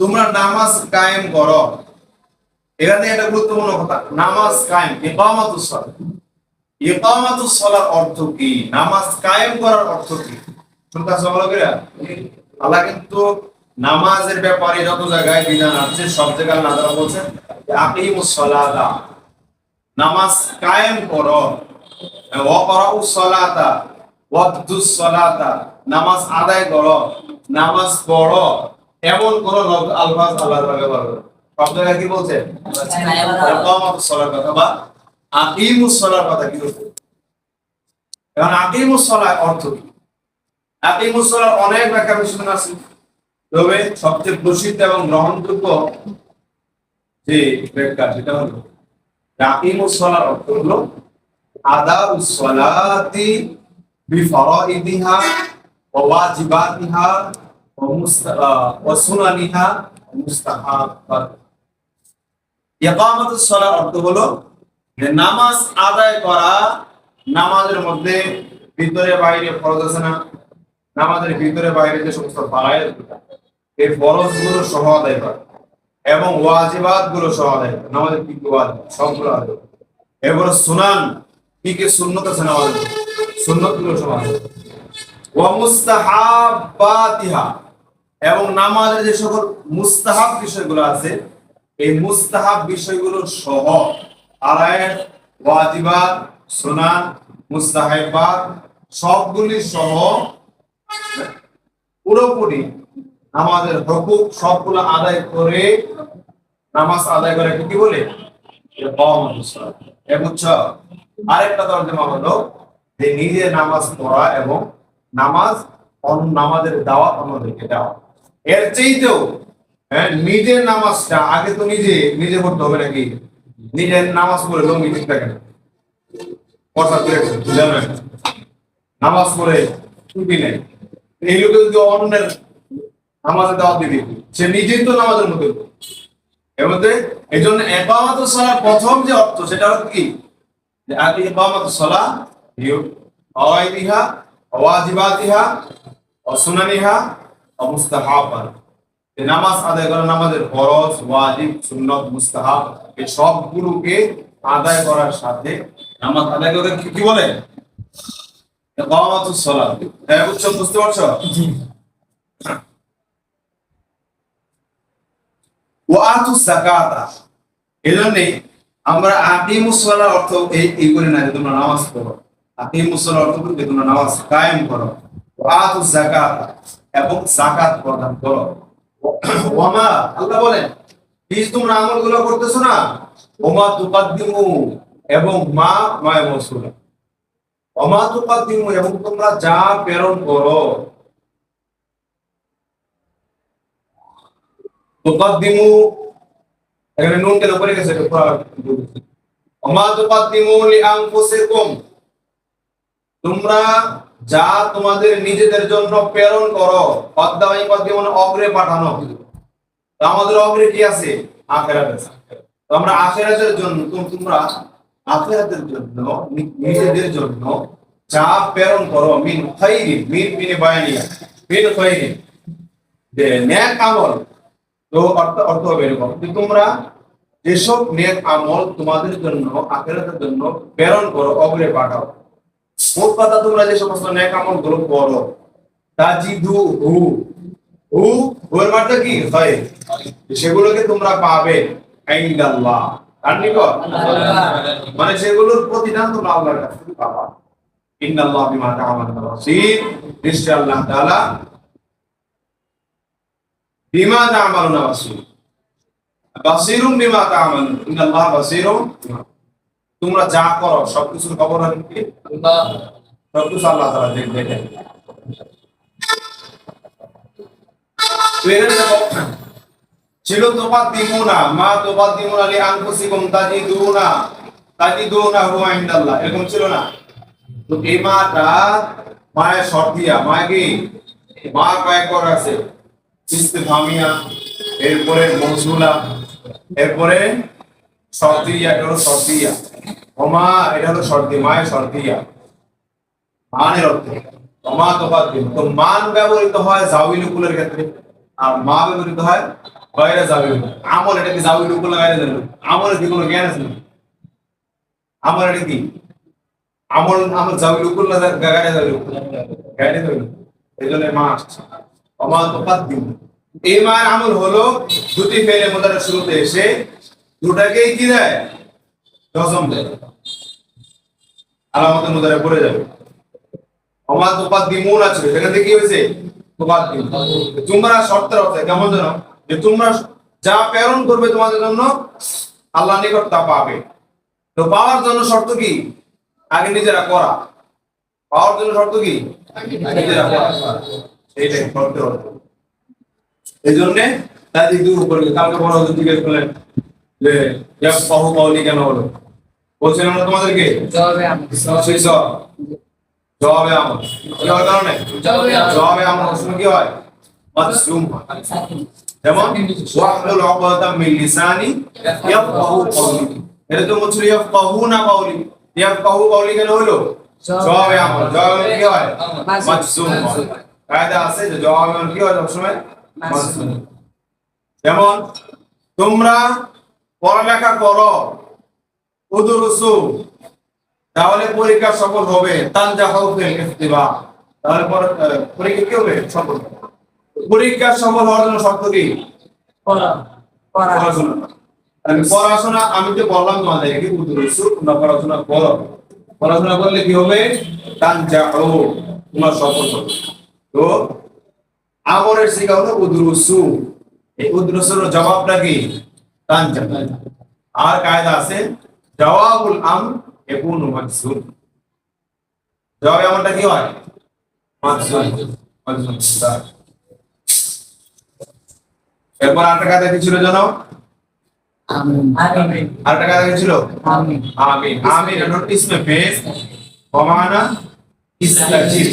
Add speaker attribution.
Speaker 1: তোমরা নামাজ কায়েম করো। এখানে একটা গুরুত্বপূর্ণ কথা, নামাজ কায়েম অর্থ কি? নামাজ কায়েম করার অর্থ কি? আল্লাহ কিন্তু নামাজের ব্যাপারে যত জায়গায় বিধান আছে, সব জায়গায় আল্লাহ বলছেন আকিমুস সালাতা। নামাজ কায়েম করো। ওয়াদুস সালাতা। নামাজ আদায় করো। নামাজ পড়ো। এমন কোন আলফাজ আল্লাহর ব্যবহার করো। জায়গায় কি বলছে? সালার কথা বা আকিমুস সালার কথা কি বলছে? এখন আকিমুস সালার অর্থ কি? আকিমুস সালার অনেক ব্যাখ্যা বিশ্লেষণ আছে। তবে সবচেয়ে প্রসিদ্ধ এবং গ্রহণযোগ্য যে ব্যাখ্যা সেটা হলো, আকিমুস সালার অর্থ হলো, আদাউস সালাতি বিফরাইদিহা ওয়াজিবাতিহা ওয়া সুনানিহা ওয়া মুস্তাহাবাত ইকামাতুস সালার অর্থ হলো যে নামাজ আদায় করা নামাজের মধ্যে ভিতরে বাইরে ফরজ আছে না? নামাজের ভিতরে বাইরে যে সমস্ত ফারায়েজ এই ফরজগুলো সহ আদায় করা এবং ওয়াজিবাতগুলো সহ আদায় করা। নামাজের কি কি ওয়াজিব? সবগুলো আদায় এবার সুনান, কি কি সুন্নত আছে নামাজের সুন্নতগুলো সহ আদায় করা ওয়া মুস্তাহাবাতিহা এবং নামাজের যে সকল মুস্তাহাব বিষয়গুলো আছে, এই মুস্তাহাব বিষয়গুলো সহ আরায়ের ওয়াজিবাত, সুনান মুস্তাহাবাত সবগুলি সহ পুরোপুরি আমাদের হকুক সবগুলো আদায় করে, নামাজ আদায় করে কি বলে? আরেকটা তর্জমা হলো যে নিজে নামাজ পড়া এবং নামাজ অন্য নামাজের দাওয়াত আমাদেরকে দেওয়া। এর চাইতেও হ্যাঁ নিজের নামাজটা আগে তো নিজে নিজে পড়তে হবে নাকি? নিজের নামাজ পড়ে লঙ্গি ঠিক থাকে নামাজ পড়ে টুপি নেই এই লোকে যদি অন্যের নামাজে দাওয়াত দিবি সে নিজেই তো নামাজের মধ্যে এর মধ্যে এই জন্য একামত সালার প্রথম যে অর্থ, সেটা হলো কি? আগে একামত সালা অওয়াইদিহা ওয়াজিবাতিহা নামাজ আদায় করা নামাজের ফরজ, ওয়াজিব, সুন্নত, মুস্তাহাব এই সবগুলোকে আদায় করার সাথে নামাজ আদায় করে কি কি বলে? হ্যাঁ বুঝতে পারছ? ওয়াতু জাকাতা এজন্যে আমরা আকিমুস সালার অর্থ এই এই করে না যে তোমরা নামাজ পড়ো। আকিমুস সালার অর্থ করে যে তোমরা নামাজ কায়েম করো। ওয়াতু জাকাতা এবং যাকাত প্রদান করো। ওয়ামা, আল্লাহ বলেন প্লিজ তোমরা আমলগুলো করতেছো না? ওমা তুকাদ্দিমু এবং মা মায় মসুলা। ওমা তুকাদ্দিমু এবং তোমরা যা প্রেরণ করো। তুকাদ্দিমু, এখানে নুন কেন পড়ে গেছে। ওমা তুকাদ্দিমু লিআনফুসিকুম তোমরা যা তোমাদের নিজেদের জন্য প্রেরণ করো অদ্যাবাই কদ্দিমু মানে অগ্রে পাঠানো আমাদের অগ্রে কি আছে? আমরা আখেরাতের জন্য তোম- তোমরা আখেরাতের জন্য, নিজেদের জন্য যা প্রেরণ করো, মিন খাইরি মিন মিনে বায়ানিয়া মিন খাইরি যে ন্যাক আমল, তো অর্থ অর্থ হবে এরকম। তোমরা যেসব নেক আমল তোমাদের জন্য, আখেরাতের জন্য প্রেরণ করো, অগ্রে পাঠাও। কথা তোমরা যে সমস্ত নেক আমলগুলো করো তাজিদু হু। হু ওর মানে কি? হয়। সেগুলোকে তোমরা পাবে আইন্দাল্লাহ। তার নিকট? মানে সেগুলোর প্রতিদান তোমরা আল্লাহর কাছ থেকে পাবা। ইন্নাল্লাহ বিমা তা'মালুনা বাসীর নিশ্চয় আল্লাহ তাআলা বিমা তা'মালুনা বাসীর বাসীরুম বিমা তা'মালুন ইন্নাল্লাহ বাসীরুম তোমরা যা করো সবকিছুর খবর কি? সবকিছু আল্লাহ দেখে দেখেন ছিল তোপাত দিমুনা মা তোপাত দিমুনা লি আনফুসিকুম তাজিদুনা তাজিদুনা হুয়া ইনদাল্লাহ এরকম ছিল না? তো এই মাটা মায়ের শর্তিয়া মায় কি? মা কয়েক কর আছে ইস্তেফামিয়া এরপরে মৌসুলা এরপরে শর্তিয়া এটা হলো শর্তিয়া ওমা এটা হলো মায়ের মানের দিম তো মান ব্যবহৃত হয় জাউইল ক্ষেত্রে। আর মা ব্যবহৃত হয় গায়রে জাবিল আমল এটা কি জাবিল আমলের কি কোনো জ্ঞান আছে? আমল এটা কি? আমল না এই জন্য মা অমাল মুকাদ্দিম এই মায়ের আমল হলো দুটি ফেলে মোদারের শুরুতে এসে দুটাকেই কি দেয়? আছে? কেমন জানো? যে তোমরা যা প্রেরণ করবে তোমাদের জন্য আল্লাহ নিকট তা পাবে। তো পাওয়ার জন্য শর্ত কি? আগে নিজেরা করা। পাওয়ার জন্য শর্ত কি? নিজেরা শর্তের অর্থ। এই জন্য তাদের দূর করে কালকে বড় জিজ্ঞেস করলেন যে পাহু পাওলি কেন হলো? বলছিলাম না তোমাদেরকে?
Speaker 2: জবাবে
Speaker 1: আমল। কি হয় কারণে?
Speaker 2: জবাবে আমল।
Speaker 1: জবাবে কি হয়? মাসলুম যেমন ওয়াহলুল উকদাতাম মিন লিসানি ইয়াফকাহু কওলি। এটা তো মুছলি ইয়াফকাহু না কওলি। ইয়াফকাহু কওলি কেন হলো? জবাবে আমল। জবাবে কি হয়? মাসলুম। কায়দা আছে যে জবাবে আমল কি হয় সবসময় যেমন তোমরা পড়ালেখা করো। উদুরুসু তাহলে পরীক্ষা সফল হবে। তানজাহু ফিল ইফতিবা। তাহলে পরীক্ষা কি হবে? সফল। পরীক্ষা সফল হওয়ার জন্য শর্ত কি?
Speaker 2: পড়া পড়া।
Speaker 1: পড়াশোনা। পড়াশোনা আমি তো বললাম তোমাদের কি উদুরুসু তোমরা পড়াশোনা করো। পড়াশোনা করলে কি হবে? তানজাহু তোমরা সফল হবে। তো আমরের শিখা হলো উদুরুসু এই উদুরুসুর জবাবটা কি? তানজাহু আর কায়দা আছে? জওয়াবুল আম ইয়াকুনু মাজজুম জবাবে আমলটা কি হয়? মাজজুম মাজজুম এরপর আরেকটা কায়দা কি ছিল জানো? আরেকটা কায়দা কি ছিল?
Speaker 2: আমিন।
Speaker 1: আমিন। আমিন ইসমে ফেস ইস্তাজিব